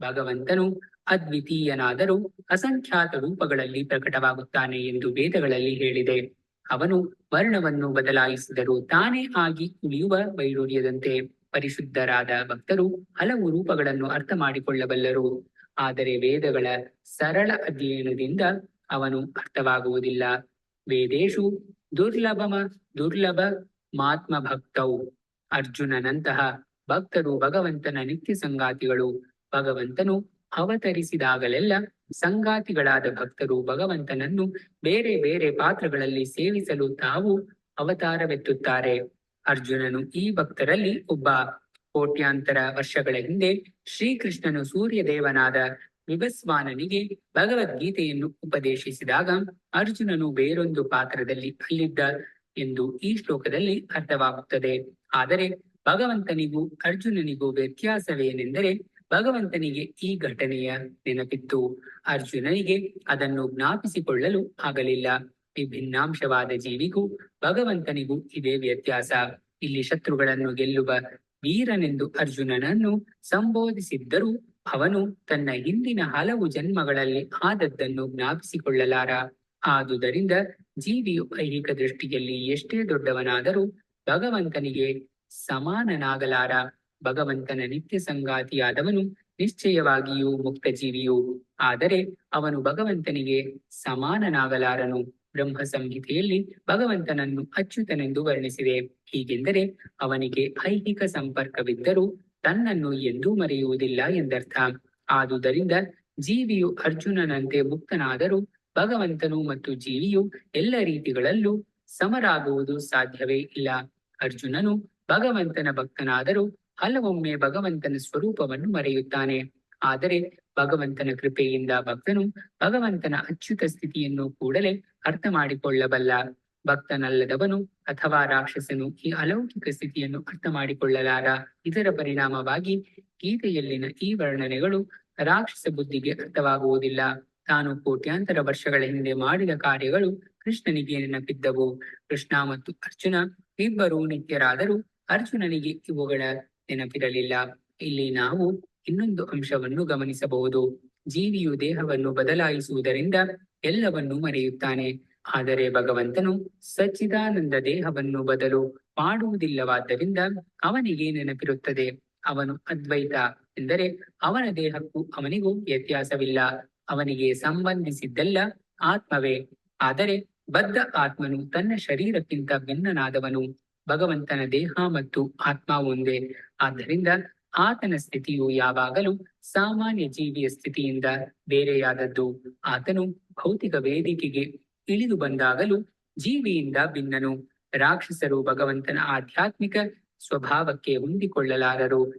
ಭಗವಂತನು ಅದ್ವಿತೀಯನಾದರೂ ಅಸಂಖ್ಯಾತ ರೂಪಗಳಲ್ಲಿ ಪ್ರಕಟವಾಗುತ್ತಾನೆ ಎಂದು ವೇದಗಳಲ್ಲಿ ಹೇಳಿದೆ. ಅವನು ವರ್ಣವನ್ನು ಬದಲಾಯಿಸಿದರೂ ತಾನೇ ಆಗಿ ಉಳಿಯುವ ವೈಡೂರ್ಯದಂತೆ ಪರಿಶುದ್ಧರಾದ ಭಕ್ತರು ಹಲವು ರೂಪಗಳನ್ನು ಅರ್ಥ ಮಾಡಿಕೊಳ್ಳಬಲ್ಲರು ಆದರೆ ವೇದಗಳ ಸರಳ ಅಧ್ಯಯನದಿಂದ ಅವನು ಅರ್ಥವಾಗುವುದಿಲ್ಲ. ವೇದೇಶು ದುರ್ಲಭಮ ದುರ್ಲಭ ಮಾತ್ಮ ಭಕ್ತವು ಅರ್ಜುನನಂತಹ ಭಕ್ತರು ಭಗವಂತನ ನಿತ್ಯ ಸಂಗಾತಿಗಳು ಭಗವಂತನು ಅವತರಿಸಿದಾಗಲೆಲ್ಲ ಸಂಗಾತಿಗಳಾದ ಭಕ್ತರು ಭಗವಂತನನ್ನು ಬೇರೆ ಬೇರೆ ಪಾತ್ರಗಳಲ್ಲಿ ಸೇವಿಸಲು ತಾವು ಅವತಾರವೆತ್ತುತ್ತಾರೆ. ಅರ್ಜುನನು ಈ ಭಕ್ತರಲ್ಲಿ ಒಬ್ಬ. ಕೋಟ್ಯಾಂತರ ವರ್ಷಗಳ ಹಿಂದೆ ಶ್ರೀಕೃಷ್ಣನು ಸೂರ್ಯದೇವನಾದ ವಿಭಸ್ವಾನನಿಗೆ ಭಗವದ್ಗೀತೆಯನ್ನು ಉಪದೇಶಿಸಿದಾಗ ಅರ್ಜುನನು ಬೇರೊಂದು ಪಾತ್ರದಲ್ಲಿ ಅಲ್ಲಿದ್ದ ಎಂದು ಈ ಶ್ಲೋಕದಲ್ಲಿ ಅರ್ಥವಾಗುತ್ತದೆ. ಆದರೆ ಭಗವಂತನಿಗೂ ಅರ್ಜುನನಿಗೂ ವ್ಯತ್ಯಾಸವೇನೆಂದರೆ ಭಗವಂತನಿಗೆ ಈ ಘಟನೆಯ ನೆನಪಿತ್ತು. ಅರ್ಜುನನಿಗೆ ಅದನ್ನು ಜ್ಞಾಪಿಸಿಕೊಳ್ಳಲು ಆಗಲಿಲ್ಲ. ವಿಭಿನ್ನಾಂಶವಾದ ಜೀವಿಗೂ ಭಗವಂತನಿಗೂ ಇದೇ ವ್ಯತ್ಯಾಸ. ಇಲ್ಲಿ ಶತ್ರುಗಳನ್ನು ಗೆಲ್ಲುವ ವೀರನೆಂದು ಅರ್ಜುನನನ್ನು ಸಂಬೋಧಿಸಿದ್ದರೂ ಅವನು ತನ್ನ ಹಿಂದಿನ ಹಲವು ಜನ್ಮಗಳಲ್ಲಿ ಆದದ್ದನ್ನು ಜ್ಞಾಪಿಸಿಕೊಳ್ಳಲಾರ. ಆದುದರಿಂದ ಜೀವಿಯು ಐಹಿಕ ದೃಷ್ಟಿಯಲ್ಲಿ ಎಷ್ಟೇ ದೊಡ್ಡವನಾದರೂ ಭಗವಂತನಿಗೆ ಸಮಾನನಾಗಲಾರ. ಭಗವಂತನ ನಿತ್ಯ ಸಂಗಾತಿಯಾದವನು ನಿಶ್ಚಯವಾಗಿಯೂ ಮುಕ್ತ ಜೀವಿಯು ಆದರೆ ಅವನು ಭಗವಂತನಿಗೆ ಸಮಾನನಾಗಲಾರನು. ಬ್ರಹ್ಮ ಸಂಹಿತೆಯಲ್ಲಿ ಭಗವಂತನನ್ನು ಅಚ್ಯುತನೆಂದು ವರ್ಣಿಸಿದೆ. ಹೀಗೆಂದರೆ ಅವನಿಗೆ ಐಹಿಕ ಸಂಪರ್ಕವಿದ್ದರೂ ತನ್ನನ್ನು ಎಂದೂ ಮರೆಯುವುದಿಲ್ಲ ಎಂದರ್ಥ. ಆದುದರಿಂದ ಜೀವಿಯು ಅರ್ಜುನನಂತೆ ಮುಕ್ತನಾದರೂ ಭಗವಂತನು ಮತ್ತು ಜೀವಿಯು ಎಲ್ಲ ರೀತಿಗಳಲ್ಲೂ ಸಮರಾಗುವುದು ಸಾಧ್ಯವೇ ಇಲ್ಲ. ಅರ್ಜುನನು ಭಗವಂತನ ಭಕ್ತನಾದರೂ ಹಲವೊಮ್ಮೆ ಭಗವಂತನ ಸ್ವರೂಪವನ್ನು ಮರೆಯುತ್ತಾನೆ. ಆದರೆ ಭಗವಂತನ ಕೃಪೆಯಿಂದ ಭಕ್ತನು ಭಗವಂತನ ಅಚ್ಯುತ ಸ್ಥಿತಿಯನ್ನು ಕೂಡಲೇ ಅರ್ಥ ಮಾಡಿಕೊಳ್ಳಬಲ್ಲ. ಭಕ್ತನಲ್ಲದವನು ಅಥವಾ ರಾಕ್ಷಸನು ಈ ಅಲೌಕಿಕ ಸ್ಥಿತಿಯನ್ನು ಅರ್ಥ ಮಾಡಿಕೊಳ್ಳಲಾರ ಇದರ ಪರಿಣಾಮವಾಗಿ ಗೀತೆಯಲ್ಲಿನ ಈ ವರ್ಣನೆಗಳು ರಾಕ್ಷಸ ಬುದ್ಧಿಗೆ ಅರ್ಥವಾಗುವುದಿಲ್ಲ ತಾನು ಕೋಟ್ಯಾಂತರ ವರ್ಷಗಳ ಹಿಂದೆ ಮಾಡಿದ ಕಾರ್ಯಗಳು ಕೃಷ್ಣನಿಗೆ ನೆನಪಿದ್ದವು. ಕೃಷ್ಣ ಮತ್ತು ಅರ್ಜುನ ಇಬ್ಬರೂ ನಿತ್ಯರಾದರೂ ಅರ್ಜುನನಿಗೆ ಇವುಗಳ ನೆನಪಿರಲಿಲ್ಲ. ಇಲ್ಲಿ ನಾವು ಇನ್ನೊಂದು ಅಂಶವನ್ನು ಗಮನಿಸಬಹುದು. ಜೀವಿಯು ದೇಹವನ್ನು ಬದಲಾಯಿಸುವುದರಿಂದ ಎಲ್ಲವನ್ನೂ ಮರೆಯುತ್ತಾನೆ. ಆದರೆ ಭಗವಂತನು ಸಚ್ಚಿದಾನಂದ ದೇಹವನ್ನು ಬದಲು ಮಾಡುವುದಿಲ್ಲವಾದ್ದರಿಂದ ಅವನಿಗೆ ನೆನಪಿರುತ್ತದೆ. ಅವನು ಅದ್ವೈತ ಎಂದರೆ ಅವನ ದೇಹಕ್ಕೂ ಅವನಿಗೂ ವ್ಯತ್ಯಾಸವಿಲ್ಲ. ಅವನಿಗೆ ಸಂಬಂಧಿಸಿದ್ದೆಲ್ಲ ಆತ್ಮವೇ. ಆದರೆ ಬದ್ಧ ಆತ್ಮನು ತನ್ನ ಶರೀರಕ್ಕಿಂತ ಭಿನ್ನನಾದವನು. ಭಗವಂತನ ದೇಹ ಮತ್ತು ಆತ್ಮ ಒಂದೇ. ಆದ್ದರಿಂದ ಆತನ ಸ್ಥಿತಿಯು ಯಾವಾಗಲೂ ಸಾಮಾನ್ಯ ಜೀವಿಯ ಸ್ಥಿತಿಯಿಂದ ಬೇರೆಯಾದದ್ದು. ಆತನು ಭೌತಿಕ ವೇದಿಕೆಗೆ ಇಳಿದು ಬಂದಾಗಲೂ ಜೀವಿಯಿಂದ ಭಿನ್ನನು. ರಾಕ್ಷಸರು ಭಗವಂತನ ಆಧ್ಯಾತ್ಮಿಕ ಸ್ವಭಾವಕ್ಕೆ ಹೊಂದಿಕೊಳ್ಳಲಾರರು.